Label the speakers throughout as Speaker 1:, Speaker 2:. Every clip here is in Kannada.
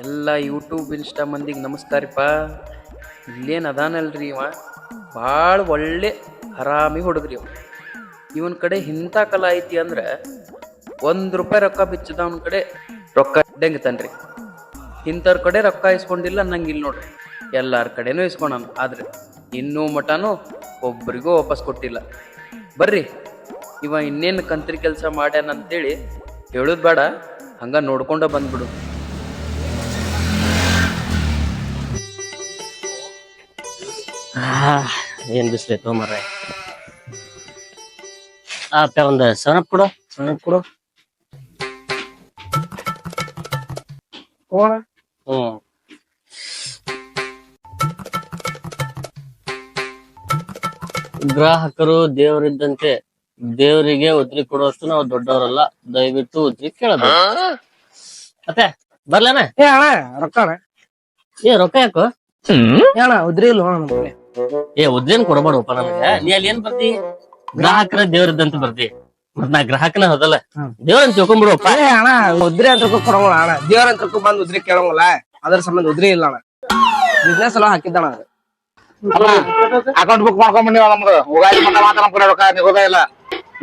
Speaker 1: ಎಲ್ಲ ಯೂಟ್ಯೂಬ್ ಇನ್ಸ್ಟಾ ಮಂದಿಗೆ ನಮಸ್ಕಾರಪ್ಪ. ಇಲ್ಲೇನು ಅದಾನಲ್ರಿ ಇವ? ಭಾಳ ಒಳ್ಳೆ ಆರಾಮಿ ಹುಡುಗ್ರಿ ಇವ. ಇವನ ಕಡೆ ಇಂಥ ಕಲಾ ಐತಿ ಅಂದ್ರೆ ಒಂದು ರೂಪಾಯಿ ರೊಕ್ಕ ಬಿಚ್ಚದವನ ಕಡೆ ರೊಕ್ಕ ಡೆಂಗ್ತಾನ್ರಿ ಇಂಥವ್ರ ಕಡೆ ರೊಕ್ಕ ಇಸ್ಕೊಂಡಿಲ್ಲ ನಂಗೆ ಇಲ್ಲಿ ನೋಡ್ರಿ. ಎಲ್ಲರ ಕಡೆನೂ ಇಸ್ಕೊಂಡಾನ. ಆದ್ರೆ ಇನ್ನೂ ಮಟನೂ ಒಬ್ಬರಿಗೂ ವಾಪಸ್ ಕೊಟ್ಟಿಲ್ಲ. ಬರ್ರಿ, ಇವ ಇನ್ನೇನು ಕಂತ್ರಿ ಕೆಲಸ ಮಾಡ್ಯಾನಂತೇಳಿ ಹೇಳೋದು ಬೇಡ. ಹಂಗ ನೋಡ್ಕೊಂಡ ಬಂದ್ಬಿಡು.
Speaker 2: ಏನ್ ಬಿಸ್ಲೈತು ಮರ ಅಪ್ಪ ಒಂದ್ ಸಣಪ್ ಕೊಡು ಸಣಪ್ ಕೊಡು. ಹ್ಮ್. ಗ್ರಾಹಕರು ದೇವರಿದ್ದಂತೆ ದೇವರಿಗೆ ಉದ್ರಿ ಕೊಡುವಷ್ಟು ನಾವು ದೊಡ್ಡವರಲ್ಲ ದಯವಿಟ್ಟು ಉದ್ರಿ ಕೇಳಬೇಕು. ಮತ್ತೆ ಬರ್ಲೇನ?
Speaker 3: ಏ ಅಣ್ಣ ರೊಕ್ಕ ಅಣ್ಣ.
Speaker 2: ಏ ರೊಕ್ಕ ಯಾಕೋ?
Speaker 3: ಏ ಅಣ್ಣ ಉದ್ರಿ ಇಲ್ಲ.
Speaker 2: ಏ ಉದ್ರೇನ್ ಕೊಡಬೇಡಪ್ಪ ನನಗೆ ನೀ ಅಲ್ಲಿ ಏನ್ ಬರ್ತಿ? ಗ್ರಾಹಕರ ದೇವರದಂತ ಬರ್ತಿ. ಮತ್ ನಾ ಗ್ರಾಹಕನ ಹೋದಲ್ಲ.
Speaker 3: ಹ್ಮ್.
Speaker 2: ದೇವ್ರನ್ ತಿಳ್ಕೊಂಡ್ಬಿಡುವಪ್ಪ
Speaker 3: ಏ ಅಣ್ಣ ಉದ್ರಿ ಅಂತ ಕೊಡಂಗಿಲ್ಲ ಅಣ್ಣ. ದೇವ್ರ ಅಂತ ಬಂದ್ ಉದ್ರಿ ಕೇಳೋಲ್ಲ ಅದ್ರ ಸಂಬಂಧ ಉದ್ರಿ ಇಲ್ಲ ಅಣ್ಣ. ಬಿಸ್ನೆಸ್ ಎಲ್ಲ ಹಾಕಿದ್ದಣ ಅಣ್ಣ.
Speaker 4: ಅಕೌಂಟ್ ಬುಕ್ ಮಾಡ್ಕೊಂಡ್ ಬಂದಿವ ನಮ್ದು. ಮಟ್ಟ ಮಾತ್ರ ನಮ್ ಕಡೆ ರೊಕ್ಕ ಇಲ್ಲ.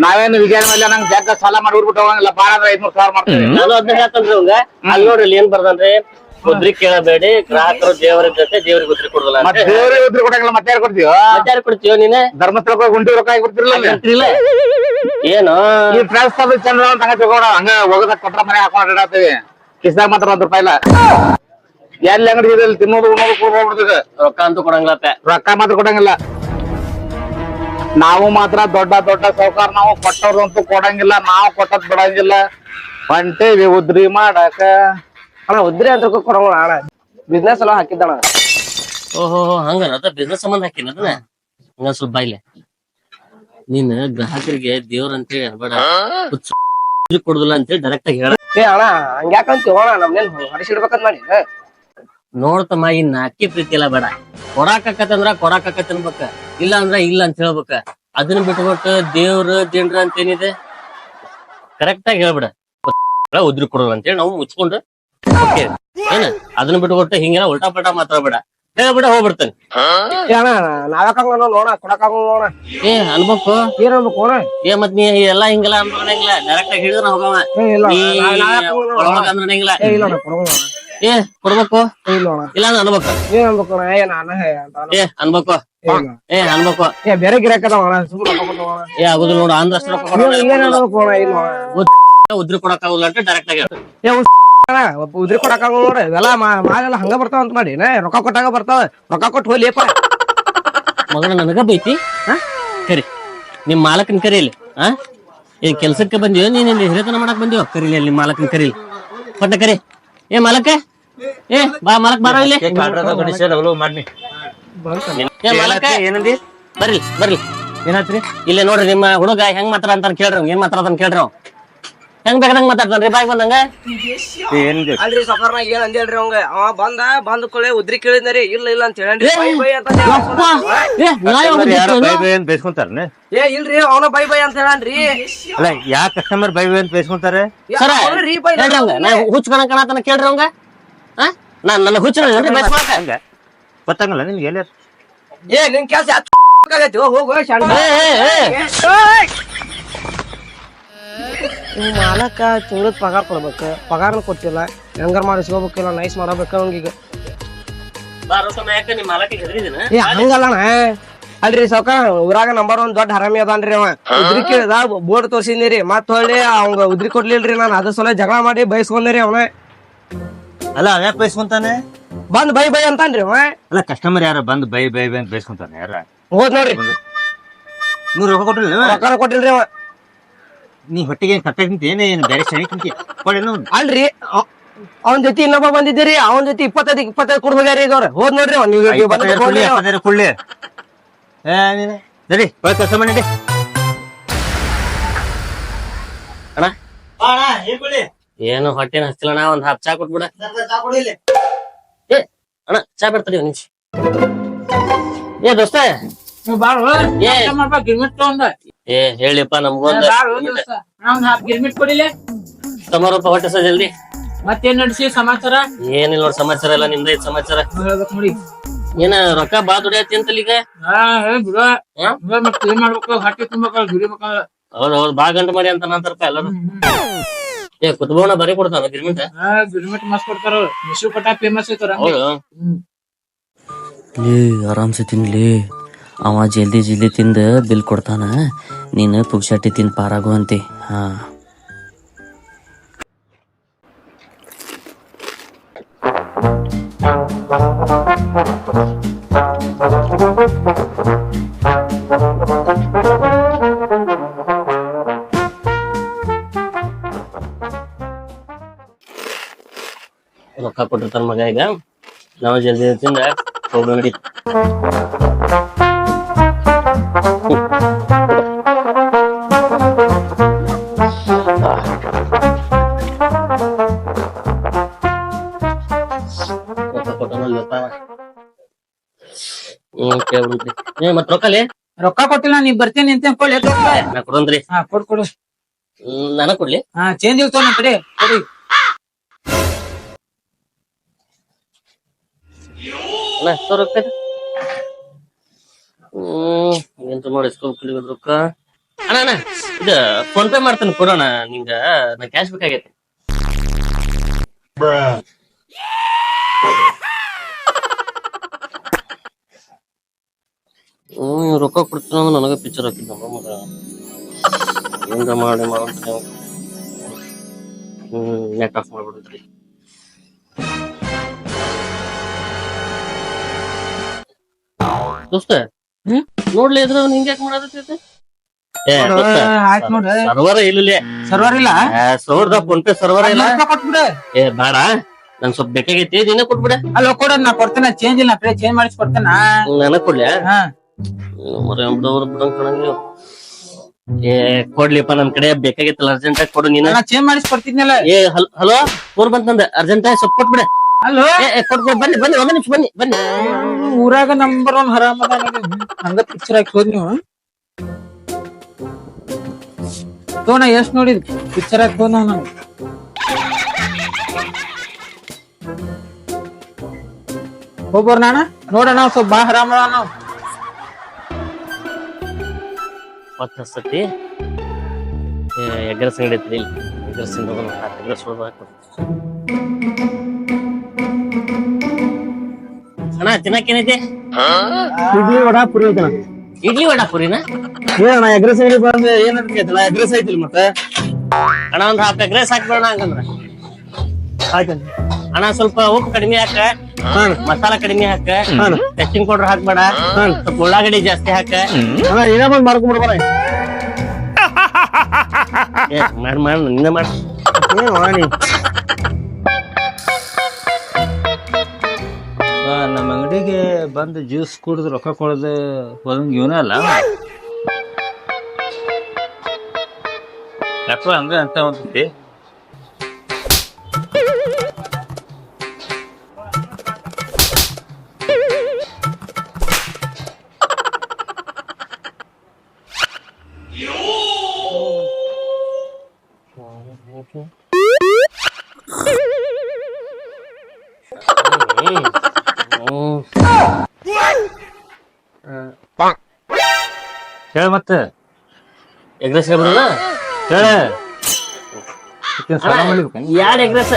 Speaker 4: ನಾವೇನು ವಿಜಯ ಮೇಲೆ ನಂಗೆ ಜಾಗ ಸಾಲ ಮಾಡಿ ಹುಡ್ಬಿಟ್ಟು ಹೋಗಂಗಿಲ್ಲ. ಬಾಳ ಅಂದ್ರೆ ಐದ್ನೂರ್ ಸಾವಿರ ಮಾಡ್ತೀವಿ.
Speaker 2: ನಾನು ಅದನ್ನ ಹೇಳ್ತೇನ್ರಿ ಅವಂಗ ಅಲ್ಲಿ ನೋಡ್ರಿ ಏನ್ ಬರ್ದನ್ರಿ ಉದ್ರಿ ಕೇಳಬೇಡಿ ಗ್ರಾಹಕರು ಜೊತೆ ದೇವ್ರಿಗೆ ಉದ್ರಿ ಕೊಡಲ್ಲ
Speaker 4: ಮತ್ತೆ ದೇವ್ರಿಗೆ ಉದ್ರಿ ಕೊಡಂಗಿಲ್ಲ ಮತ್ತೆ ಯಾರು ಕೊಡ್ತೀವ
Speaker 2: ಮತ್ತೆ ಯಾರು ಕೊಡ್ತೀವ ನೀನೆ?
Speaker 4: ಧರ್ಮಸ್ಥಳಕ್ಕೆ ಹೋಗಿ ಗುಂಡಿ ರೊಕ್ಕ ಆಗಿಬಿಡ್ತಿರಲ್ಲ
Speaker 2: ಕೊಡ್ತಿರಿಲ್ಲ? ಏನು?
Speaker 4: ಈ ಫ್ರೆಂಡ್ಸ್ ಅದು ಚಂದ್ರ ಅಂತ ಹಂಗ ತಗೊಂಡ ಹಂಗ ಹೋಗದ ಕೊಟ್ರ ಮನೆ ಹಾಕೊಂಡು ಇಡಾತೀವಿ ಕಿಸ್ದಾಗ ಮಾತ್ರ ಒಂದ್ ರೂಪಾಯಿ ಇಲ್ಲ. ಎಲ್ಲಿ ಅಂಗಡಿ ಇದೆ ತಿನ್ನೋದು ಉಣ್ಣೋದು ಕೂಡ ಹೋಗ್ಬಿಡ್ತದೆ.
Speaker 2: ರೊಕ್ಕ ಅಂತೂ ಕೊಡಂಗಿಲ್ಲ
Speaker 4: ರೊಕ್ಕ ಮಾತ್ರ ಕೊಡಂಗಿಲ್ಲ. ನಾವು ಮಾತ್ರ ದೊಡ್ಡ ದೊಡ್ಡ ಸೌಕಾರ ನಾವು ಕೊಟ್ಟವ್ರಂತೂ ಕೊಡಂಗಿಲ್ಲ ನಾವು ಕೊಟ್ಟದ್ ಬಿಡಂಗಿಲ್ಲ. ಹೊಂಟೇವಿ ಉದ್ರಿ ಮಾಡಾಕ.
Speaker 3: ಅಣ್ಣ ಉದ್ರಿ ಅಂತ ಕೊಡೋಣ ಅಣ್ಣ. ಬಿಸ್ನೆಸ್ ಎಲ್ಲ ಹಾಕಿದ್ದಣ
Speaker 2: ಓಹೋ ಹಂಗನ ಅದ ಬಿಸ್ನೆಸ್ ಸಂಬಂಧ ಹಾಕಿನ ಅದನ್ನ? ಹಂಗ ಸ್ವಲ್ಪ ಬಾಯ್ಲೆ. ನೀನ್ ಗ್ರಾಹಕರಿಗೆ ದೇವ್ರ ಅಂತೇಳಿ ಅನ್ಬೇಡ ಹುಚ್ಚು ಕೊಡುದಿಲ್ಲ ಅಂತೇಳಿ ಡೈರೆಕ್ಟ್ ಆಗಿ ಹೇಳ.
Speaker 3: ಏ ಅಣ್ಣ ಹಂಗ್ಯಾಕಂತ ಅಣ್ಣ ನಮ್ನೇನ್ ಮಾಡಿ.
Speaker 2: ನೋಡ್ತಮ್ಮ ಇನ್ನ ಅಕ್ಕಿ ಪ್ರೀತಿ ಎಲ್ಲ ಬೇಡ. ಕೊಡಾಕತ್ತಂದ್ರ ಕೊಡಾಕತ್ತ ಅನ್ಬೇಕ. ಇಲ್ಲ ಅಂದ್ರ ಇಲ್ಲ ಅಂತ ಹೇಳ್ಬೇಕ. ಅದನ್ನ ಬಿಟ್ಬಿಟ್ಟು ದೇವ್ರ ದಿಂಡ್ರ ಅಂತ ಏನಿದೆ? ಕರೆಕ್ಟ್ ಆಗಿ ಹೇಳ್ಬೇಡ. ಉದ್ರಿ ಕೊಡೋದು ಅಂತೇಳಿ ನಾವು ಮುಚ್ಕೊಂಡು ಹೋಗ್ತೇವೆ. ಏನ ಅದನ್ನ ಬಿಟ್ಬಿಟ್ಟು ಹಿಂಗೆಲ್ಲ ಉಲ್ಟಾ ಪಲ್ಟಾ ಮಾತಾಡ್ಬೇಡ ಹೇಳ್ಬಿಡ ಹೋಗ್ಬಿಡ್ತಾನೆ
Speaker 3: ಏ ಅಣ್ಣ ನಾವ್ಯಾಕಂಗ ನೋಡ ಕೊಡಕಾಗ ನೋಡ
Speaker 2: ಏ ಅನ್ಬೇಕು
Speaker 3: ಏನ್ ಅನ್ಬೇಕು ಅಣ್ಣ
Speaker 2: ಏ ಮತ್ ನೀ ಎಲ್ಲಾ ಹಿಂಗೆಲ್ಲ ಅನ್ಕೊಂಡಂಗಿಲ್ಲ ಡೈರೆಕ್ಟ್ ಆಗಿ ಹಿಡಿದ್ರ ಹೋಗವ
Speaker 3: ಏ ಇಲ್ಲ
Speaker 2: ನೀ
Speaker 3: ಅಣ್ಣ, ನಾವ್ ಯಾಕ್ ಹೋಗೋಣ?
Speaker 2: ಒಳಗೊಳಗ್ ಅಂದ್ರಂಗಿಲ್ಲ
Speaker 3: ಏ ಇಲ್ಲ ಅಣ್ಣ ಕೊಡಂಗಿಲ್ಲ ಅಣ್ಣ.
Speaker 2: ಏ ಕೊಡ್ಬೇಕು
Speaker 3: ಏ ಇಲ್ಲ ಅಣ್ಣ
Speaker 2: ಇಲ್ಲ ಅಂದ್ರೆ ಅನ್ಬೇಕು
Speaker 3: ಏನ್ ಅನ್ಬೇಕು ಅಣ್ಣ ಏ ನಾನು ಹೇ ಅಂತ ಅಣ್ಣ.
Speaker 2: ಏ ಅನ್ಬೇಕು
Speaker 3: ಏ ಇಲ್ಲ.
Speaker 2: ಏ ಅನ್ಬೇಕು
Speaker 3: ಏ ಬೇರೆ ಗಿರಾಕ್ ಅದಾವ ಅಣ್ಣ ಸುಮ್ಮನೆ ರೊಕ್ಕ ಕೊಟ್ಟು ಅಣ್ಣ.
Speaker 2: ಏ ಆಗುದಿಲ್ಲ ನೋಡು ಅಂದ್ರಷ್ಟು ರೊಕ್ಕ
Speaker 3: ಏನ್
Speaker 2: ಕೊಡೋಣ.
Speaker 3: ಏನ್ ಅನ್ಬೇಕು ಅಣ್ಣ ಇಲ್ಲ ಅಣ್ಣ.
Speaker 2: ಉದ್ರಿ ಕೊಡಕ್ ಆಗುದಿಲ್ಲ ಅಂತ ಡೈರೆಕ್ಟ್ ಆಗಿ
Speaker 3: ಏ ಉದ್ರಿ ಕೊಡಕಾಗ ನೋಡ್ರಿ. ಇವೆಲ್ಲ ಮಾ- ಮಾಲೆಲ್ಲ ಹಂಗ ಬರ್ತಾವ ಅಂತ ಮಾಡಿ. ಏನ ರೊಕ್ಕ ಕೊಟ್ಟಾಗ ಬರ್ತಾವ. ರೊಕ್ಕ ಕೊಟ್ಟು ಹೋಗ್ಲಿಪ್ಪ
Speaker 2: ಮಗನ ನನಗ ಬೈತಿ? ಹಾ? ಕರಿ. ನಿಮ್ ಮಾಲಕನ್ ಕರೀಲಿ ಹಾ? ಏನ್ ಕೆಲ್ಸಕ್ಕೆ ಬಂದಿಯೋ? ನೀನ್ ಇಲ್ಲಿ ಹಿರಿತನ ಮಾಡಕ್ ಬಂದಿವ ಕರೀಲಿ ಅಲ್ಲಿ ಮಾಲಕನ್ ಕರೀಲಿ ಕೊಟ್ಟ ಕರಿ. ಏ ಮಾಲಕ? ಏ ಬಾ ಮಾಲಕ್ ಬಾರ ಇಲ್ಲಿ. ಏ ಮಾಲಕ.
Speaker 5: ಏನಂದಿ?
Speaker 2: ಬರ್ರಿ ಬರ್ರಿ.
Speaker 5: ಏನಾತ್ರಿ?
Speaker 2: ಇಲ್ಲೇ ನೋಡ್ರಿ ನಿಮ್ಮ ಹುಡುಗ ಹೆಂಗ್ ಮಾತಾಡ ಅಂತ ಕೇಳ್ರಿ ಏನ್ ಅಂತ ಕೇಳ್ರಿ ಅವ್ ಹೆಂಗ್ ಮಾತಾಡ್ತಾನ ಮಾತಾಡ್ತಾನ್ರಿ ಬಾಯ್ ಬಂದಂಗ
Speaker 5: ಏನ್
Speaker 3: ಅಲ್ರಿ ನಾಗ ಏನ್ ಅಂದೇಳ್ರಿ ಅವಂಗ ಅವ ಬಂದ ಬಂದ ಕೊಳೆ ಉದ್ರಿ ಕೇಳಿದ್ರಿ ಇಲ್ಲ ಇಲ್ಲ ಅಂತ ಹೇಳಿ ಬೈ ಬೈ ಅಂತ ಅಂದ.
Speaker 2: ಯಪ್ಪ, ಏ, ನಾ ಯಾವಾಗ
Speaker 5: ಬೈ ಬೈ ಅಂತ ಬೈಸ್ಕೊಂತಾರನೆ
Speaker 3: ಏ ಇಲ್ರಿ ಅವನ ಬೈ ಬೈ ಅಂತ ಹೇಳನ್ರಿ
Speaker 5: ಅಲ್ಲ ಯಾ ಕಸ್ಟಮರ್ ಬೈ ಬೈ ಅಂತ ಬೇಸ್ಕೊಂತಾರೆ
Speaker 2: ಸರ ನಾ ಹುಚ್ಚ ಕಣ ಕಣತನ ಕೇಳ್ರಿ ಅವಂಗ ಹಾ ನಾನ್ ನನ್ನ ಹುಚ್ಚ ಬಯಸ್ಕೊಳಕ
Speaker 5: ಹಂಗ ಗೊತ್ತಾಗಲ್ಲ ನಿನ್ಗೆ ಎಲ್ಲ
Speaker 3: ಏ ನಿನ್ ಕೆಲ್ಸ ಆಗೈತಿ ಹೋಗು ಶಾಣ
Speaker 2: ಏ
Speaker 3: ಮಾಲಕ ತಿಂಗಳದ ಪಗಾರ ಕೊಡ್ಬೇಕು. ಪಗಾರನ ಕೊಟ್ಟಿಲ್ಲ ಹೆಂಗಾರ ಮಾಡಿಸ್ಕೋಬೇಕಿಲ್ಲ ನೈಸ್ ಮಾಡಬೇಕು
Speaker 2: ಹೆದರಿದಿನ?
Speaker 3: ಏ ಹಂಗಲ್ಲಣ ಅಲ್ರಿ ಸೌಕ ಊರಾಗ ನಂಬರ್ ಒಂದ್ ದೊಡ್ಡ ಹರಾಮಿ ಅದಾನ್ರಿ ಅವ. ಉದ್ರಿ ಕೇಳಿದ ಬೋರ್ಡ್ ತೋರ್ಸಿದ್ನಿರಿ ಮತ್ ಹೊಳ್ಳಿ ಅವಂಗ ಉದ್ರಿ ಕೊಡ್ಲಿಲ್ರಿ ನಾನು. ಅದ್ರ ಸಲ ಜಗಳ ಮಾಡಿ ಬಯಸ್ಕೊಂಡ್ರಿ ಅವನ.
Speaker 5: ಅಲ್ಲ ಅವ್ಯಾಕ ಬಯಸ್ಕೊಂತಾನೆ
Speaker 3: ಬಂದ್ ಬೈ ಬೈ ಅಂತಾನ್ರಿ ಅವ.
Speaker 5: ಅಲ್ಲ ಕಸ್ಟಮರ್ ಯಾರ? ಬಂದು ಬೈ ಬೈ ಬೈ ಅಂತ ಬೈಸ್ಕೊಂತಾನೆ ಯಾರ?
Speaker 3: ಹೋದ್ ನೋಡ್ರಿ.
Speaker 5: ನೂರು ರೊಕ್ಕ ಕೊಟ್ಟಿಲ್ಲ
Speaker 3: ರೊಕ್ಕ ಕೊಟ್ಟಿಲ್ರಿ ಅವ.
Speaker 5: ನೀ ಹೊಟ್ಟಿಗೆ ಏನ್ ಕಟ್ಟ ತಿಂತಿ ಏನೇ ಬೇರೆ ಶನಿ ತಿಂತಿ ಕೊಡೇನು
Speaker 3: ಅಲ್ರಿ ಅವ್- ಅವನ್ ಜೊತೆ ಇನ್ನೊಬ್ಬ ಬಂದಿದ್ದೀರಿ ಅವನ್ ಜೊತೆ ಇಪ್ಪತ್ತೈದು ಇಪ್ಪತ್ತೈದು ಕುಡ್ಬೇಕಾರಿ ಹೋಗ್ಯಾರಿ ಈಗ ಅವ್ರ. ಹೋದ್ ನೋಡ್ರಿ ನೀವು ಬಂದ್
Speaker 5: ಕೊಳ್ಳಿ ಏ ನೀನೆ ನಡಿ ಕೆಲಸ ಮಾಡಿ ನಡಿ.
Speaker 2: ಅಣ್ಣ? ಏನು ಹೊಟ್ಟೆನ ಹಚ್ಚಿಲ್ಲ ಒಂದ್ ಹತ್ತು ಚಾ ಕೊಟ್ಬಿಡ ಏ ಅಣ್ಣ ಚಾ ಒಂದ್ ನಿಮಿಷ. ಏ ದೋಸ್ತ ಏ. ಏ ಹೇಳಿಪ್ಪ ನಮ್ಗೊಂದು ತಮ್ಮ ರೂಪ ಹೊಟ್ಟೆ ಸರ್ ಜಲ್ದಿ?
Speaker 6: ಮತ್ತೇನ್ ನಡೆಸಿ ಸಮಾಚಾರ?
Speaker 2: ಏನಿಲ್ಲ ನೋಡ್ ಸಮಾಚಾರ ಎಲ್ಲ ನಿಮ್ದ ಐತ್ ಸಮಾಚಾರ?
Speaker 6: ಹೇಳ್ಬೇಕು ನೋಡಿ.
Speaker 2: ಏನ ರೊಕ್ಕ ಬಾ ದುಡಿಯತ್ತಿ ಅಂತಲ್ಲ ಈಗ?
Speaker 6: ಹಾ ಹೇಳಿ ಬಿಡು
Speaker 2: ಹಾ?
Speaker 6: ಇವಾಗ ಮತ್ತೆ ಏನ್ ಮಾಡ್ಬೇಕು? ಹೊಟ್ಟೆ ತುಂಬಬೇಕಲ್ಲ ದುಡಿಬೇಕಲ್ಲ
Speaker 2: ಹೌದ್ ಹೌದ್ ಬಾ ಗಂಟು ಮಾಡಿ ಅಂತ ನಂತಾರಪ್ಪ ಎಲ್ಲರೂ. ಏ ಕುತ್ಬೋಣ ಬರೀ ಕೊಡ್ತಾನ ಗಿರ್ಮಿಟ್?
Speaker 6: ಹಾ ಗಿರ್ಮಿಟ್ ಮಸ್ತ್ ಕೊಡ್ತಾರ ಮಿಶ್ರು ಪಟ್ಟ ಫೇಮಸ್ ಐತಾರ
Speaker 2: ಹೌದು.
Speaker 7: ಲೇ ಆರಾಮ್ಸೆ ತಿನ್ಲಿ. ಅವ ಜಲ್ದಿ ಜಲ್ದಿ ತಿಂದ ಬಿಲ್ ಕೊಡ್ತಾನ. ನೀನು ಪುಗ್ಸಟ್ಟಿ ತಿನ್ ಪಾರಾಗು ಅಂತಿ. ಹಾ.
Speaker 2: ರೊಕ್ಕ ಕೊಟ್ಟಿರ್ತಾನ ಮಗ ಈಗ. ನಾವು ಜಲ್ದಿ ತಿಂದ ಹೋಗಿ ಏ ಮತ್ ರೊಕ್ಕಲಿ
Speaker 6: ರೊಕ್ಕ ಕೊಟ್ಟಿಲ್ಲ ನೀ ಬರ್ತೀನಿ ಅಂತ ಕೊಡ್ಲಿ
Speaker 2: ನಾ ಕೊಡಂದ್ರಿ
Speaker 6: ಹಾ ಕೊಡ್ ಕೊಡು.
Speaker 2: ಹ್ಮ್ ಕೊಡ್ಲಿ.
Speaker 6: ಹಾ ಚೇಂಜ್ ಇರ್ತಾವ ನಮ್ ಕಡೆ. ಕೊಡಿ.
Speaker 2: ಅಣ್ಣ ಎಷ್ಟೋ ರೊಕ್ಕ ಇದೆ? ಹ್ಮ್ ಎಂತ ಮಾಡಿ ಸ್ಕೂಲ್ ಕಲಿಯೋದ್ ರೊಕ್ಕ? ಅಣ್ಣ ಅಣ್ಣ ಇದು ಫೋನ್ ಪೇ ಮಾಡ್ತೇನೆ ಕೊಡೋಣ ನಿಂಗ ನಾ ಕ್ಯಾಶ್ ಬೇಕಾಗೈತಿ. ಹ್ಮ್ ರೊಕ್ಕ ಕೊಡ್ತೀನಿ ಅಂದ್ರೆ ನನಗೆ ಪಿಕ್ಚರ್ ಹಾಕಿದ್ದ ಮಗ. ಹೆಂಗ ಮಾಡಿ ಮಾಡಂತ ಹ್ಮ್ ನೆಟ್ ಆಫ್ ಮಾಡ್ಬಿಡ್ರಿ ದೋಸ್ತ? ನೋಡ್ಲಿ ಇದ್ರ ಅವ್ನು ಹಿಂಗ್ಯಾಕ್ ಮಾಡತೈತಿ ಸರ್ವರ್ ಇಲ್ಲ
Speaker 6: ಸರ್ವರ್ ಇಲ್ಲ?
Speaker 2: ಸರ್ವರ್ದ ಫೋನ್ ಪೇ ಸರ್ವರ್ ಇಲ್ಲ. ಏ ಬೇಡ. ನನ್ ಸ್ವಲ್ಪ ಬೇಕಾಗೈತಿ ನೀನೇ ಕೊಟ್ಬಿಡ.
Speaker 6: ಅಲ್ಲ ಕೊಡ ನಾ ಕೊಡ್ತೇನೆ. ಚೇಂಜ್ ಇಲ್ಲ ಕಡೆ ಚೇಂಜ್ ಮಾಡಿಸಿ ಕೊಡ್ತೇನ
Speaker 2: ನನಗ್
Speaker 6: ಕೊಡ್ಲಿ.
Speaker 2: ಮರ ಬಿಡವ್ರ ಬಿಡಂಗ್ ಕಣಂಗಿಲ್ಲ ಏ ಕೊಡ್ಲಿಪ್ಪ ನನ್ ಕಡೆ ಬೇಕಾಗಿತ್ತಲ್ಲ ಅರ್ಜೆಂಟ್ ಆಗಿ ಕೊಡು ನೀನ.
Speaker 6: ನಾ ಚೇಂಜ್ ಮಾಡಿಸ್ಕೊಡ್ತಿದ್ನಲ್ಲ.
Speaker 2: ಏ ಹಲೋ ಫೋನ್ ಬಂತಂದ ಅರ್ಜೆಂಟ್ ಆಗಿ ಸ್ವಲ್ಪ ಕೊಟ್ಬಿಡ.
Speaker 6: ಅಲ್ಲೋ
Speaker 2: ಏ ಏ, ಬನ್ನಿ ಬನ್ನಿ ಒಂದ್ ನಿಮಿಷ ಬನ್ನಿ ಬನ್ನಿ.
Speaker 6: ಊರಾಗ ನಂಬರ್ ಒನ್ ಹರಾಮದ ಹಂಗ ಪಿಕ್ಚರ್ ಹಾಕಿ ಹೋದ್ ನೀವು. ತೋಣ ಎಷ್ಟ್ ನೋಡಿದ್ ಪಿಕ್ಚರ್ ಹಾಕಿ ಹೋದ್ ನಾವು ಹೋಗ್ಬೋರ್ ನಾಣ ನೋಡೋಣ ಸ್ವಲ್ಪ ಬಾ ಹರಾಮ ನಾವು
Speaker 2: ಮತ್ತ ಹಸ್ತತಿ ಎಗ್ರೆಸ್ ಅಂಗಡಿ ಐತ್ರಿ ಇಲ್ಲಿ. ಎಗ್ರೆಸ್ ಎಗ್ರೆಸ್ ಹೊಡೆದು ಅಣ್ಣ ತಿನ್ನಕ್ಕೇನೈತಿ
Speaker 3: ಇಡ್ಲಿ ವಡಾ ಪುರಿ ಐತಣ
Speaker 2: ಇಡ್ಲಿ ವಡಾ ಪುರಿನ?
Speaker 3: ಏನಣ್ಣ ಎಗ್ರೆಸ್ ಅಂಗಡಿ ಬಂದು ಏನಂತ ಎಗ್ರೆಸ್ ಐತಿಲ್ ಮತ್ತೆ?
Speaker 2: ಅಣ್ಣ ಒಂದ್ ಹಾಫ್ ಎಗ್ರೆಸ್ ಹಾಕ್ಬೇಡ ಹಂಗಂದ್ರ.
Speaker 3: ಆಯ್ತಣ್ಣ.
Speaker 2: ಅಣ್ಣ ಸ್ವಲ್ಪ ಉಪ್ಪು ಕಡಿಮೆ ಹಾಕ. ಮಸಾಲ ಕಡಿಮೆ ಹಾಕ. ಟೆಸ್ಟಿಂಗ್ ಪೌಡರ್ ಹಾಕ್ಬೇಡ. ಸ್ವಲ್ಪ ಉಳ್ಳಾಗಡ್ಡಿ ಜಾಸ್ತಿ ಹಾಕ.
Speaker 3: ಏನ ಬಂದ್ ಮಾಡ್ಕೊಂಡ್ಬಿಡ್ಬಾರ
Speaker 2: ಏ, ಮಾಡ್ ಮಾಡ್ ನಿನ್ನ ಮಾಡ್.
Speaker 5: ನಮ್ಮ ಅಂಗಡಿಗೆ ಬಂದು ಜ್ಯೂಸ್ ಕುಡಿದು ರೊಕ್ಕ ಕೊಡೋದು ಹೋದಂಗ ಇವನ ಅಲ್ಲ? ಅಂದ್ರೆ ಹಂಗ ಅಂತ ಒಂದ್ಸತಿ
Speaker 2: ಹ್ಮ್.
Speaker 5: ಹೇಳ ಮತ್ತೆ.
Speaker 2: ಎಗ್ರೆಸ್ ಹೇಳ್ಬಿಡೋಣ?
Speaker 5: ಹೇಳ
Speaker 2: ಯಾರ್ ಎಗ್ರೆಸ್?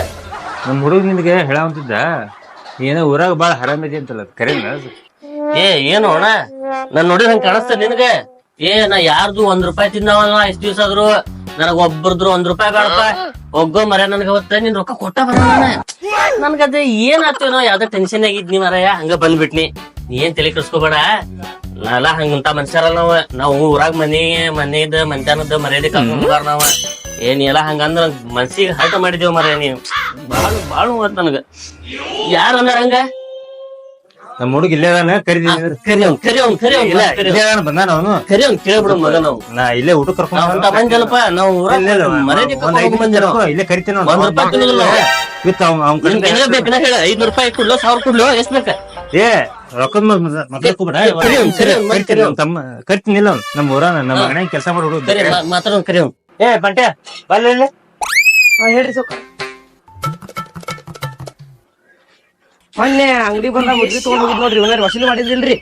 Speaker 5: ನಮ್ಮ ಹುಡುಗ ನಿನಗೆ ಹೇಳಾವಂತಿದ್ದ? ಏನೋ ಊರಾಗ ಬಾಳ ಹರಾಮಿದೆ ಅಂತಲ್ಲ ಕರೆನ?
Speaker 2: ಏ ಏನು ಅಣ್ಣ? ನಾನು ನೋಡಿ ಹಂಗೆ ಕಾಣಿಸ್ತೇನೆ ನಿನಗೆ. ಏ ನಾ ಯಾರ್ದು ಒಂದ್ ರೂಪಾಯಿ ತಿಂದವಲ್ಲ ಎಷ್ಟು ದಿವಸ ಆದ್ರು. ನನಗ ಒಬ್ಬರದ್ರು ಒಂದ್ ರೂಪಾಯಿ ಬೇಡಪ್ಪ. ಒಗ್ಗೋ ಮರ ನನ್ಗ ಅವತ್ತ ನಿನ್ ರೊಕ್ಕ ಕೊಟ್ಟ ಬಂದ ನನ್ಗದ ಏನ್ ಆತೇನೋ ಯಾವ್ದೋ ಟೆನ್ಷನ್ ಆಗಿದ್ನಿ ಮರಯ್ಯ ಹಂಗ ಬಂದ್ಬಿಟ್ನಿ. ನೀ ಏನ್ ತಲೆ ಕರ್ಸ್ಕೋಬೇಡ ನಾಲ ಹಂಗಂತ ಮನ್ಸಾರ ನಾವ್. ನಾವು ಊರಾಗ ಮನಿ ಮನೆದ ಮಂತ್ಯಾನದ ಮರ್ಯಾದೆ ಕರ್ಕೊಂಡ್ಬಾರ ನಾವ. ಏನ್ ಎಲ್ಲ ಹಂಗಂದ್ರ ಮನ್ಸಿಗೆ ಹಾಟ ಮಾಡಿದೇವ್ ಮರ ನೀವು ಬಾಳ ಬಾಳ ನನಗ. ಯಾರ ಅಂದ್ರ ಹಂಗ?
Speaker 5: ನಮ್ಮ ಹುಡುಗ ಇಲ್ಲೇ ಅದಾನ ಕರಿದೀನಿ
Speaker 2: ಕರಿ ಅವ್ನ್ ಕರಿ ಅವ್ನ್ ಕರಿ
Speaker 5: ಇಲ್ಲ
Speaker 2: ಕರಿ
Speaker 5: ಇಲ್ಲೇ ಅದಾನ ಬಂದಾನ ಅವನು.
Speaker 2: ಕರಿ ಅವ್ನ್ ಕೇಳ್ಬಿಡು ಮಗ ನಾವು.
Speaker 5: ನಾ ಇಲ್ಲೇ ಊಟ ಕರ್ಕೊಂಡು
Speaker 2: ನಾವ್ ಅಂತ ನಾವು
Speaker 5: ಇಲ್ಲ,
Speaker 2: ಬಂದಿರೋ.
Speaker 5: ಕರಿತೀನಿ
Speaker 2: ಒಂದ್ ರೂಪಾಯಿ ತಿನ್ನೋದಿಲ್ಲ.
Speaker 5: ವಿತ್ ಅವ್ನ ಅವ್ನ ಕಡೆ
Speaker 2: ಬೇಕನ ಹೇಳ ಐದ್ನೂರ್ ರೂಪಾಯಿ ಕೊಡ್ಲೋ ಸಾವಿರ ಕೊಡ್ಲೋ ಎಷ್ಟ್ ಬೇಕ?
Speaker 5: ಏ ರೊಕ್ಕದ ಕರಿತೀನಿ ಅವ್ನ್ ತಮ್ಮ ಕರಿತೀನಿ ಇಲ್ಲ ಅವ್ನ್. ನಮ್ಮ ಊರಾನ ನಮ್ಮ ಮನ್ಯಾಗ ಕೆಲಸ ಮಾಡಿ ಹುಡುಗ
Speaker 2: ಮಾತಾಡೋನ್ ಕರಿ ಅವ್ನ್.
Speaker 5: ಏ ಬಂಟೆ ಬಲ್ಲ
Speaker 3: ಹೇಳ್ರಿ ಸೌಕರ್ ಮೊನ್ನೆ ಅಂಗಡಿ ಬಂದಾಗ ಮುದ್ರಿ ತಗೊಂಡ್ ಹೋಗಿದ್ ನೋಡ್ರಿ ಇವನಾರ ವಸೂಲಿ ಮಾಡಿದ್ರಿಲ್ರಿ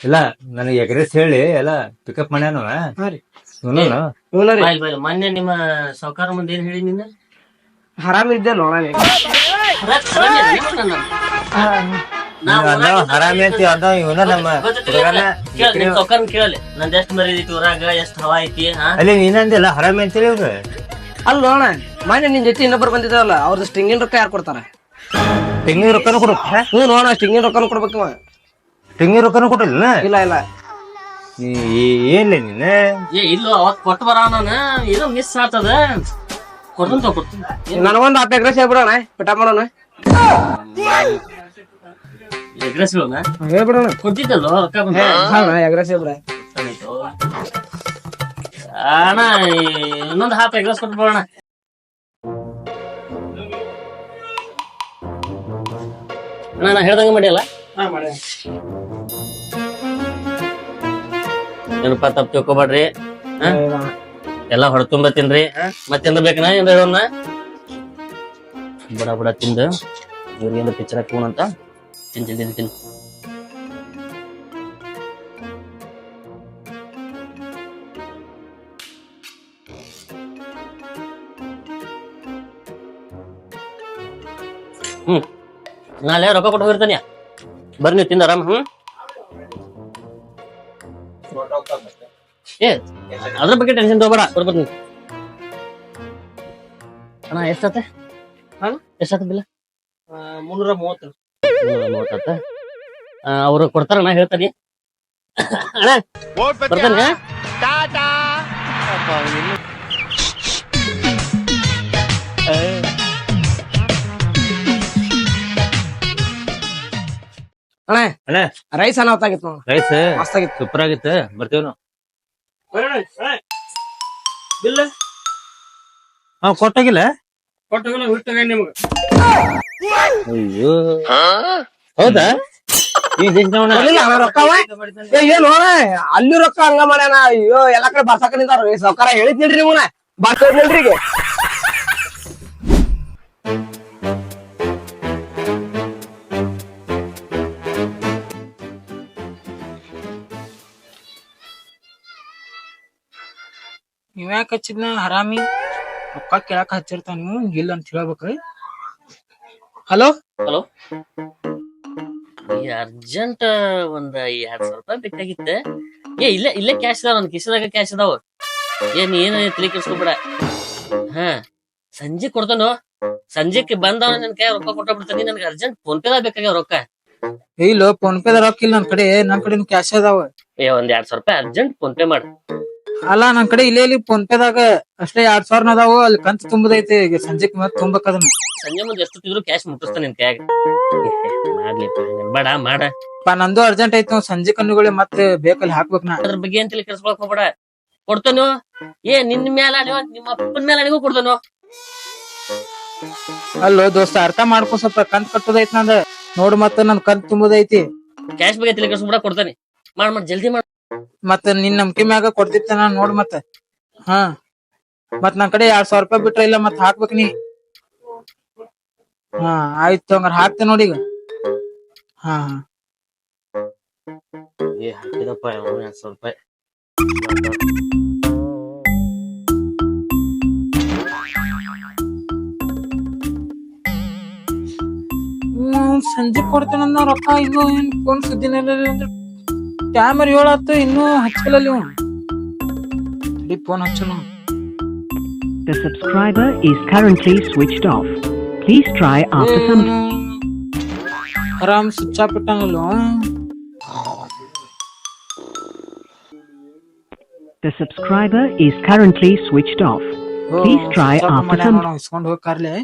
Speaker 5: ಇಲ್ಲ ನನಗೆ ಎಗ್ರೆಸ್ ಹೇಳಿ ಎಲ್ಲ ಪಿಕಪ್ ಮಾಡ್ಯಾನ
Speaker 3: ಹಾ ರೀ.
Speaker 5: ಇವನು
Speaker 3: ಇವನಾರಿ
Speaker 2: ಬಾಯ್ ಬಾಯ್ ಮೊನ್ನೆ ನಿಮ್ಮ ಸಾವುಕಾರ ಮುಂದೆ ಏನ್ ಹೇಳಿ ನಿನ್ನ
Speaker 3: ಹರಾಮ್ ಇದ್ದೆ ನೋಡಾನೆ
Speaker 5: ಹರಾಮಿ ಅಂತ ಅಂದ ಇವನ ನಮ್ಮ ಹುಡುಗನ
Speaker 2: ಸಾವುಕಾರ ಕೇಳಲಿ ನಂದ್ ಎಷ್ಟ್ ಮರಿ ಐತಿ ಊರಾಗ ಎಷ್ಟ್ ಹವಾ ಐತಿ ಹಾ?
Speaker 5: ಅಲ್ಲಿ ನೀನಂದಿಲ್ಲ ಹರಾಮಿ ಅಂತೇಳಿ ಇವ್ರು.
Speaker 3: ಅಲ್ಲ ನೋಡ ಮೊನ್ನೆ ನಿನ್ ಜೊತೆ ಇನ್ನೊಬ್ರು ಬಂದಿದ್ದಾರಲ್ಲ ಅವ್ರದ್ದು ಸ್ಟಿಂಗಿನ ರೊಕ್ಕ ಯಾರು ಕೊಡ್ತಾರ?
Speaker 5: ತೆಂಗಿನ ರೊಕ್ಕನು ಕೊಡು.
Speaker 3: ಹ್ಞೂ ನೋಡ ತೆಂಗಿನ ರೊಕ್ಕನು ಕೊಡ್ಬೇಕು.
Speaker 5: ತೆಂಗಿನ ರೊಕ್ಕನು ಕೊಟ್ಟಿಲ್ಲ
Speaker 3: ಇಲ್ಲ ಇಲ್ಲ.
Speaker 5: ಏನ್ಲ ನೀನ್?
Speaker 2: ಏ ಇಲ್ಲ ಅವತ್ ಕೊಟ್ಟು ಬರ ನಾನು. ಏನೋ ಮಿಸ್ ಆತದ ಕೊಡ್ತೀನಿ ತಗೋ ಕೊಡ್ತೀನಿ.
Speaker 3: ನನಗೊಂದು ಹತ್ತು ಎಗ್ರೆಸ್ ಹೇಳ್ಬಿಡೋಣ ಪಿಟ ಮಾಡೋಣ.
Speaker 2: ಎಗ್ರೆಸ್
Speaker 3: ಹೇಳ್ಬಿಡೋಣ
Speaker 2: ಕೊಟ್ಟಿದ್ದಲ್ಲೋ ರೊಕ್ಕ ಬಂದ
Speaker 3: ಎಕರೆ ಸೇರ್ಬಿಡ
Speaker 2: ಅಣ್ಣ ಇನ್ನೊಂದು ಹಾಫ್ ಎಗ್ರೆಸ್ ಕೊಟ್ಟು ಬರೋಣ ಅಣ್ಣ ನಾ ಹೇಳ್ದಂಗ ಮಾಡಿಯಲ್ಲ ಏನಪ್ಪ ತಪ್ಪು ತಿಳ್ಕೊಬೇಡ್ರಿ. ಹಾ? ಎಲ್ಲ ಹೊಡ್ತುಂಬ ತಿನ್ರಿ. ಮತ್ತೆ ತಿಂದ ಬೇಕನ ಏನ್ ಹೇಳೋಣ ಬಡ ಬಡ ತಿಂದು ಇವ್ರಿಗೇನು ಪಿಕ್ಚರ್ ಹಾಕೋಣ ಅಂತ? ತಿನ್ ತಿನ್ ತಿನ್ ತಿನ್. ಹ್ಮ್. ನಾಳೆ ರೊಕ್ಕ ಕೊಟ್ಟು ಹೋಗಿರ್ತಾನೆ. ಬರ್ರಿ ನೀವು ತಿಂದ ಆರಾಮ್ ಹ್ಮ್? ಏ ಅದ್ರ ಬಗ್ಗೆ ಟೆನ್ಷನ್ ತಗೋಬೇಡ ನೀವು ಅಣ್ಣ ಎಷ್ಟಾತ? ಅಣ್ಣ ಎಷ್ಟಾತ ಬಿಲ್ಲ ಮುನ್ನೂರ ಮೂವತ್ತು. ಮುನ್ನೂರ ಮೂವತ್ತಾತ. ಕೊಡ್ತಾರ ಕೊಡ್ತಾರಣ್ಣ ಹೇಳ್ತಾನೆ. ಅಣ್ಣ ಬರ್ತಾನೆ.
Speaker 3: ಅಣ್ಣ
Speaker 5: ಅಣ್ಣ.
Speaker 3: ರೈಸ್ ಅನಾವತ್ತಾಗಿತ್ತು ನೋಡ.
Speaker 5: ರೈಸ್?
Speaker 3: ಮಸ್ತ್ ಆಗಿತ್ತು.
Speaker 5: ಸೂಪರ್ ಆಗಿತ್ತು. ಬರ್ತೀವಿ ನಾವು.
Speaker 2: ಬಿಲ್ಲ?
Speaker 5: ಹಾ ಕೊಟ್ಟೋಗಿಲ್ಲ?
Speaker 2: ಕೊಟ್ಟು ಬಿಟ್ಟು ನಿಮ್ಗೆ.
Speaker 5: ಅಯ್ಯೋ. ಹೌದಾ?
Speaker 3: ಏನ್ ಅಲ್ಲಿ ರೊಕ್ಕ ಹಂಗ ಮಾಡ್ಯಾನ? ಅಯ್ಯೋ ಎಲ್ಲಾ ಕಡೆ ಬರ್ಸಾಕ ನಿಂತಾರ. ಸಾವ್ಕಾರ ಹೇಳಿದ್ನಿಲ್ರಿ ನೀವು ಬರ್ಸೋದ್ನಿಲ್ರಿ ಈಗ.
Speaker 6: ಇವ್ ಯಾಕೆ ಹಚ್ಚಿದ್ನ? ಹರಾಮಿ? ರೊಕ್ಕ ಕೇಳಾಕ ಹಚ್ಚಿರ್ತಾನ ನೀವು ಇಲ್ಲ ಅಂತ ಹೇಳ್ಬೇಕ್ರಿ. ಹಲೋ?
Speaker 2: ಹಲೋ? ಅರ್ಜೆಂಟ್ ಒಂದ್ ಎರಡ್ ಸಾವಿರ ರೂಪಾಯಿ ಬೇಕಾಗಿತ್ತ. ಏ ಇಲ್ಲೇ ಇಲ್ಲೇ ಕ್ಯಾಶ್ ಅದಾವ ನನ್ ಕಿಸದಾಗ ಕ್ಯಾಶ್ ಅದಾವ. ಏನ್ ಏನ್ ತಲೆ ಕೆಡ್ಸ್ಕೊಬೇಡ. ಹಾ ಸಂಜೆ ಕೊಡ್ತಾನೋ? ಸಂಜೆಕ್ ಬಂದವ ನನ್ ಕೈ ರೊಕ್ಕ ಕೊಟ್ಟ ಬಿಡ್ತಾನಿ ನನ್ಗೆ ಅರ್ಜೆಂಟ್ ಫೋನ್ ಪೇದಾಗ ಬೇಕಾಗ್ಯಾವ ರೊಕ್ಕ?
Speaker 6: ಇಲ್ಲ ಫೋನ್ ಪೇದ ರೊಕ್ಕ ಇಲ್ಲ. ನನ್ ಕಡೆ ನನ್ ಕಡೆ ಕ್ಯಾಶ್ ಅದಾವ.
Speaker 2: ಏ ಒಂದ್ ಎರಡ್ ಸಾವಿರ ರೂಪಾಯಿ ಅರ್ಜೆಂಟ್ ಫೋನ್ ಪೇ ಮಾಡು.
Speaker 6: ಅಲ್ಲ ನನ್ ಕಡೆ ಇಲ್ಲೇ ಇಲ್ಲಿ ಫೋನ್ ಪೇದಾಗ ಅಷ್ಟೇ ಎರಡ್ ಸಾವಿರ ಅದಾವು. ಅಲ್ಲಿ ಕಂತ್ ತುಂಬದೈತಿ. ಈಗ ಸಂಜೆಕ್ ಮತ್ ತುಂಬಕ್ ಅದನ್ನ.
Speaker 2: ಸಂಜೆ ಮುಂದೆ ಎಷ್ಟು ತಿದ್ರು ಕ್ಯಾಶ್ ಮುಟ್ಟಿಸ್ತಾನೆ ನಿನ್ ಕ್ಯಾಗ್. ಮಾಡ್ಲಿ ಬೇಡ ಮಾಡ.
Speaker 6: ಪಾ ನಂದು ಅರ್ಜೆಂಟ್ ಐತಿ ನಾವ್ ಸಂಜೆ ಕಣ್ಣುಗಳೇ ಮತ್ತೆ ಬೇಕಲ್ಲಿ ಹಾಕ್ಬೇಕು ನಾ.
Speaker 2: ಅದ್ರ ಬಗ್ಗೆ ಏನ್ ಕೆಲ್ಸಕೊಳಕ್ ಹೋಗ್ಬೇಡ. ಕೊಡ್ತಾನೋ? ಏ ನಿನ್ ಮ್ಯಾಲ ನಿಮ್ಮ ಅಪ್ಪನ ಮೇಲೆ ಅಣಿಗೂ ಕೊಡ್ತಾನೋ?
Speaker 6: ಅಲ್ಲೋ ದೋಸ್ತ ಅರ್ಥ ಮಾಡ್ಕೊ ಸ್ವಲ್ಪ. ಕಂತ್ ಕಟ್ಟೋದೈತಿ ನಂದ. ನೋಡ್ ಮತ್ತ ನನ್ ಕಂತ್ ತುಂಬದೈತಿ.
Speaker 2: ಕ್ಯಾಶ್ ಬಗ್ಗೆ ತಲೆ ಕೆಡ್ಸ್ಕೊಬೇಡ ಕೊಡ್ತಾನೆ. ಮಾಡ್ ಮಾಡ್ ಜಲ್ದಿ ಮಾಡ್.
Speaker 6: ಮತ್ತ ನಿನ್ ನಂಬಿಕೆ ಮ್ಯಾಗ ಕೊಡ್ತಿತ್ತ ನಾನ್ ನೋಡ್ ಮತ್ತ. ಹಾ. ಮತ್ ನನ್ ಕಡೆ ಎರಡ್ ಸಾವಿರ ರೂಪಾಯಿ ಬಿಟ್ರ ಇಲ್ಲ ಮತ್ ಹಾಕ್ಬೇಕ್ ನೀ. ಹಾ ಆಯ್ತು ಹಂಗಾರ ಹಾಕ್ತೆ ನೋಡಿ ಈಗ. ಹಾ ಹಾ.
Speaker 2: ಏ ಹಾಕಿದಪ್ಪ ಎರಡ್ ಸಾವಿರ ರೂಪಾಯಿ.
Speaker 6: ಹ್ಮ್, ಸಂಜೆ ಕೊಡ್ತೇನೆ ರೊಕ್ಕ ಇನ್ನೂ ಏನ್ ಫೋನ್ ಸುದ್ದಿನ ಅಂದ್ರೆ. ಕ್ಯಾಮರಾ ಹೇಳತ್ತು ಇನ್ನೂ ಹಚ್ಕಲ್ಲ ಫೋನ್ ಹಚ್ಚಲು
Speaker 8: The subscriber is currently switched off. Please try after some
Speaker 6: ಆರಾಮ್ ಸ್ವಿಚ್ ಆಫ್ ಇಟ್ಟಾನಲ್ಲ
Speaker 8: The subscriber is currently switched off. Please try after some
Speaker 6: ಇಸ್ಕೊಂಡು ಹೋಗಿ ಕಾರ್ಲೆ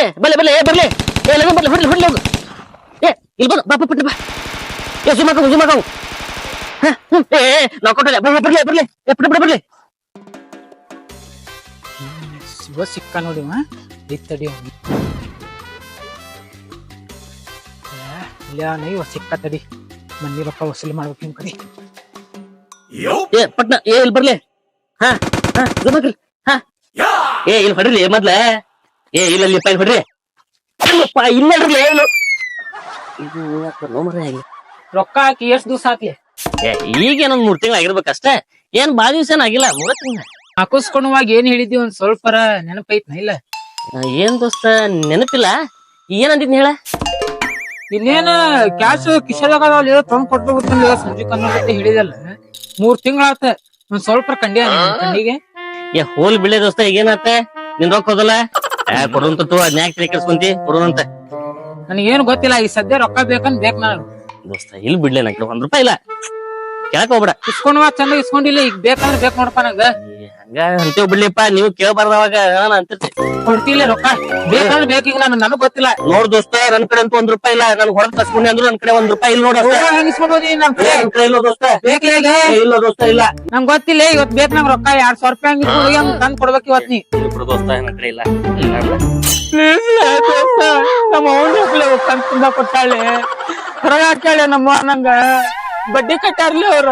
Speaker 2: ಏ ಬಲೆ ಬಲೆ ಏ ಬರ್ಲಿ ಏ ಲಗು ಬರ್ಲಿ ಹುಡ್ಲಿ ಹುಡ್ಲಿ ಹೋಗು ಇಲ್ಲಿ ಬಾ ಬಾ ಪಟ್ಲಿ ಬಾ ಏ ಸುಮಾಕ ಸುಮಾಕ ಏ ಏ, ನಾವ್ ಕೊಟ್ಟಲ್ಲ ಬರ್ಲಿ ಬರ್ಲಿ ಬರ್ಲಿ. ಏ ಬಿಡು ಬಿಡು ಬರ್ಲಿ.
Speaker 6: ಶಿವ ಸಿಕ್ಕ ನೋಡಿ ಇತ್ತಡಿ ಇಲ್ಲ ಇವ ಸಿಕ್ಕ ತಡಿ. ಮಂದಿ ರೊಕ್ಕ ವಸೂಲಿ ಮಾಡ್ಬೇಕು ನಿಮ್ ಕಡೆ.
Speaker 2: ಏ ಪಟ್ನ ಏ ಇಲ್ಲಿ ಬರ್ಲಿ. ಹಾ ಹಾ ಹಾ. ಏ ಇಲ್ಲಿ ಹೊಡ್ರಿ ಮೊದ್ಲ. ಏ ಇಲ್ಲ ಇಲ್ಲಿ ಪೈ ಹೊಡ್ರಿ. ಅಲ್ಲಪ್ಪ ಇಲ್ಲ ಏನು? ಇದು ಆಗಿ
Speaker 6: ರೊಕ್ಕ ಹಾಕಿ ಎಷ್ಟ್ ದಿವ್ಸ ಹಾಕ್ಲಿ?
Speaker 2: ಏ ಈಗೇನೊಂದ್ ಮೂರ್ ತಿಂಗಳ ಆಗಿರ್ಬೇಕಷ್ಟೇ. ಏನ್ ಬಾ ದಿವ್ಸ ಏನ್ ಆಗಿಲ್ಲ ಮೂರ ತಿಂಗಳ
Speaker 6: ಹಾಕಿಸ್ಕೊಂಡವಾಗ ಏನ್ ಹೇಳಿದ್ವಿ ಒಂದ್ ಸ್ವಲ್ಪ ನೆನಪೈತ್ನ ಇಲ್ಲ?
Speaker 2: ಏನ್ ದೋಸ್ತ ನೆನಪಿಲ್ಲ? ಏನಂದಿದ್ನ ಹೇಳ?
Speaker 6: ಇನ್ನೇನ ಕ್ಯಾಶ್ ಕಿಶದಾಗ ತಂದ್ ಕೊಟ್ಟು ಬಿಡ್ತಾನ ಸಂಜೆ ಕನ್ನಡ ಹೇಳಿದಲ್ಲ. ಮೂರ್ ತಿಂಗಳಾತ ಒಂದ್ ಸ್ವಲ್ಪ ಕಂಡಿ ಕಣ್ಣಿಗೆ?
Speaker 2: ಏ ಹೋಲ್ ಬಿಳೆ ದೋಸ್ತ ಈಗೇನಾತ ನಿನ್ ರೊಕ್ಕ ಹೋದಲ್ಲ? ಕೊಡುವಂತ ತೂ ಅದ್ನ ಯಾಕೆ ಕೊಡುವಂತ.
Speaker 6: ನನಗೇನು ಗೊತ್ತಿಲ್ಲ ಈ ಸದ್ಯ ರೊಕ್ಕ ಬೇಕಂದ್ ಬೇಕು ನಾನು.
Speaker 2: ದೋಸ್ತ ಇಲ್ಲಿ ಬಿಡ್ಲೇನ ಒಂದ್ ರೂಪಾಯಿ ಇಲ್ಲ. ಕೇಳಕ್ ಹೋಗ್ಬೇಡ.
Speaker 6: ಇಸ್ಕೊಂಡ್ ಚಂದ ಇಸ್ಕೊಂಡಿಲ್ಲ ಈಗ ಬೇಕಂದ್ರೆ ಬೇಕು ನೋಡಪ್ಪ ನಂಗ.
Speaker 2: ಹಂಗ ಅಂತೀವ್ ಬಿಡ್ಲಿಪ್ಪ ನೀವು ಕೇಳಬಾರ್ದವಾಗ ನಾನು
Speaker 6: ಕೊಡ್ತಿಲ್ಲ ರೊಕ್ಕ. ಬೇಕಂದ್ರೆ ಬೇಕೀಗ ನಾನು ನನಗ್ ಗೊತ್ತಿಲ್ಲ.
Speaker 2: ನೋಡ್ ದೋಸ್ತ ನನ್ ಕಡೆ ಅಂತೂ ಒಂದ್ ರೂಪಾಯಿ ಇಲ್ಲ. ನನ್ ಹೊರಗ್ ಕಸ್ಕೊಂಡೆ ಅಂದ್ರೆ ನನ್ ಕಡೆ ಒಂದ್ ರೂಪಾಯಿ ಇಲ್ಲ ನೋಡ
Speaker 6: ನಮ್ ಕಡೆ?
Speaker 2: ನನ್ ಕಡೆ ಇಲ್ಲ ದೋಸ್ತ.
Speaker 6: ಬೇಕೇ ಈಗ?
Speaker 2: ಇಲ್ಲ ದೋಸ್ತ ಇಲ್ಲ.
Speaker 6: ನಂಗ್ ಗೊತ್ತಿಲ್ಲ ಇವತ್ ಬೇಕ್ ನಂಗ್ ರೊಕ್ಕ. ಎರಡ್ ಸಾವಿರ ರೂಪಾಯಿ ಹಂಗ ತಂದ್ ಕೊಡ್ಬೇಕು ಇವತ್ ನೀ.
Speaker 2: ದೋಸ್ತ ನನ್ ಕಡೆ ಇಲ್ಲ.
Speaker 6: ನಮ್ಮ ಅವ್ನ ಕೊಟ್ಟಾಳೆ. ಹೊರಗ ಹಾಕ್ಯಾಳೆ ನಮ್ಮ ನಂಗ. ಬಡ್ಡಿ ಕಟ್ಟಾರ್ಲಿ ಅವ್ರ.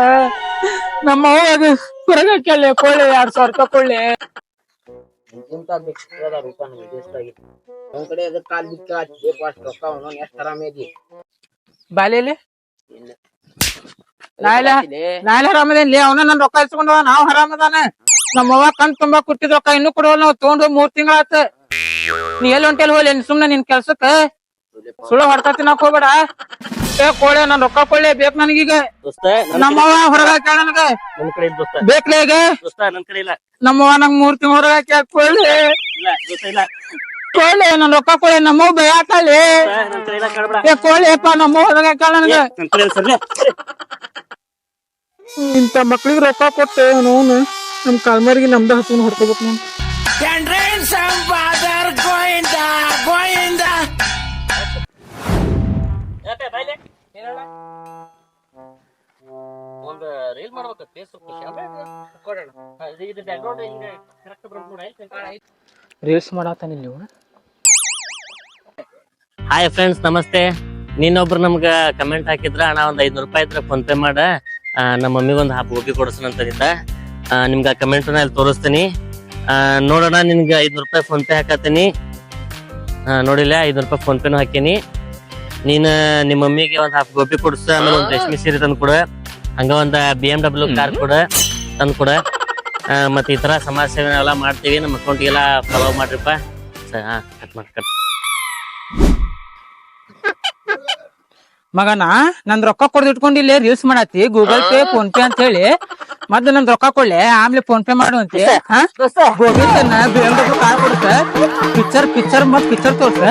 Speaker 6: ನಮ್ಮ ಅವ್ವ ಹೊರಗ ಕೇಳಿ ಕೊಳ್ಳೆ ಎರಡ್ ಸಾವಿರ ರೂಪಾಯಿ ಕೊಳ್ಳೆ ಬಾಲೇಲಿ? ನಾಳೆ ನಾಳೆ ಆರಾಮದೇನ್ಲಿ ಅವನ ನನ್ ರೊಕ್ಕ ಇಸ್ಕೊಂಡವ ನಾವ್ ಆರಾಮದಾನ ನಮ್ಮ ಅವ್ವ ಕಣ್ ತುಂಬಾ ಕೊಟ್ಟಿದ್ ರೊಕ್ಕ ಇನ್ನೂ ಕೊಡವಲ್ಲ ನಾವ್ ತಗೊಂಡು ಮೂರ್ ತಿಂಗಳಾತ. ನೀ ಎಲ್ಲಿ ಹೊಂಟೆಲ್ ಹೋಗ್ಲಿ ಸುಮ್ನೆ ನಿನ್ ಕೆಲ್ಸಕ್ಕ. ಸುಳ್ಳು ಹೊಡ್ತಾ ತಿನ್ನಕ್ ಹೋಗ್ಬೇಡ. ಏ ಕೋಳೆ ನನ್ ರೊಕ್ಕ ಕೊಳ್ಳೆ ಬೇಕ್ ನನಗೀಗ.
Speaker 2: ದೋಸ್ತ ನನ್
Speaker 6: ನಮ್ಮ ಅವ್ವ ಹೊರಗ ಹಾಕ್ಯಾಳ ನನಗ.
Speaker 2: ನನ್ ಕಡೆ ಇಲ್ಲ ದೋಸ್ತ.
Speaker 6: ಬೇಕ್ಲೇ ಈಗ?
Speaker 2: ದೋಸ್ತ ನನ್ ಕಡೆ ಇಲ್ಲ.
Speaker 6: ನಮ್ಮ ಅವ್ವ ನಂಗ್ ಮೂರ್ ತಿಂಗ್ ಹೊರಗ ಹಾಕ್ಯಾಳ ಕೊಳ್ಳೆ
Speaker 2: ಇಲ್ಲ ದೋಸ್ತ ಇಲ್ಲ.
Speaker 6: ಕೊಳ್ಳೆ ನನ್ ರೊಕ್ಕ ಕೊಳ್ಳೆ ನಮ್ಮವ್ ಬಯಾಕಲ್ಲಿ
Speaker 2: ದೋಸ್ತ, ನನ್ ಕಡೆ ಇಲ್ಲ ಕೇಳ್ಬೇಡ.
Speaker 6: ಏ ಕೋಳೆ ಅಪ್ಪ ನಮ್ಮ ಹೊರಗ ಹಾಕ್ಯಾಳ ನನಗ.
Speaker 2: ನನ್ ಕಡೆ ಇಲ್ಲ ಸರ್ಲೆ
Speaker 6: ಇಂತ ಮಕ್ಳಿಗೆ ರೊಕ್ಕ ಕೊಟ್ಟೆ ಅವನು ನಮ್ ಕಾಲ್ಮರಿಗೆ ನಮ್ದ ಹಸುನ್ ಹೊಡ್ಕೋಬೇಕು ನಾನು.
Speaker 2: ಒಂದ್ ರೀಲ್ ಮಾಡ್ಬೇಕು ಫೇಸ್ಬುಕ್ ಇದು ಬ್ಯಾಕ್ಗ್ರೌಂಡ್ ಹಿಂಗ ಕರೆಕ್ಟ್
Speaker 6: ರೀಲ್ಸ್ ಮಾಡತ್ತಾನೆ ನೀವು
Speaker 2: ಹಾಯ್ ಫ್ರೆಂಡ್ಸ್ ನಮಸ್ತೆ. ನೀನೊಬ್ರು ನಮ್ಗ ಕಮೆಂಟ್ ಹಾಕಿದ್ರ ಅಣ್ಣ ಒಂದ್ ಐದ್ನೂರ್ ರೂಪಾಯಿ ಇದ್ರೆ ಫೋನ್ ಪೇ ಮಾಡ. ಆ, ನಮ್ಮ ಮಮ್ಮಿಗೆ ಒಂದ್ ಹಾಪ್ ಗೋಬಿ ಕೊಡಿಸ್ತಾನ ಅಂತಂದಿದ್ದ. ಆ, ನಿಮ್ಗ ಕಮೆಂಟ್ನ ಇಲ್ಲಿ ತೋರಿಸ್ತೀನಿ. ಆ, ನೋಡೋಣ ನಿನ್ಗೆ ಐದ್ನೂರ್ ರೂಪಾಯಿ ಫೋನ್ ಪೇ ಹಾಕತ್ತೀನಿ. ಆ, ನೋಡಿಲ್ಲ ಐದ್ನೂರ್ ರೂಪಾಯಿ ಫೋನ್ ಪೇನು ಹಾಕೀನಿ. ನೀನ್ ನಿಮ್ಮ ಮಮ್ಮಿಗೆ ಒಂದ್ ಹಾಫ್ ಗೋಬಿ ಕೊಡ್ಸ ಆಮೇಲೆ ಒಂದ್ ರೇಷ್ಮೆ ಸೀರೆ ತಂದು ಕೊಡ. ಹಂಗ ಒಂದ ಬಿ ಎಂ ಡಬ್ಲ್ಯೂ ಕಾರ್ ಕೊಡ ತಂದು ಕೊಡ. ಮತ್ತೆ ಮತ್ತ್ ಈ ತರ ಸಮಾಜ ಸೇವೆ ಎಲ್ಲ ಮಾಡ್ತೀವಿ ನಮ್ಮ ಅಕೌಂಟಿಗೆಲ್ಲ ಫಾಲೋ ಮಾಡ್ರಿಪ್ಪ. ಹಾ ಕಟ್ ಮಾಡಿ ಕಟ್
Speaker 6: ಮಗನ ನಂದ್ ರೊಕ್ಕ ಕೊಡ್ದು ಇಲ್ಲೇ ರೀಲ್ಸ್ ಮಾಡತ್ತಿ ಗೂಗಲ್ ಪೇ ಫೋನ್ ಪೇ ಅಂತ ಹೇಳಿ ಮೊದ್ಲು ನಂದ್ ರೊಕ್ಕ ಕೊಡ್ಲೆ ಆಮೇಲೆ ಫೋನ್ ಪೇ ಮಾಡು ಅಂತೆ. ಹಾ? ಗೋವಿಂದನ ಕಾರ್ ಪಿಕ್ಚರ್ ಪಿಕ್ಚರ್ ಮತ್ ಪಿಕ್ಚರ್ ತೋರ್ಸ.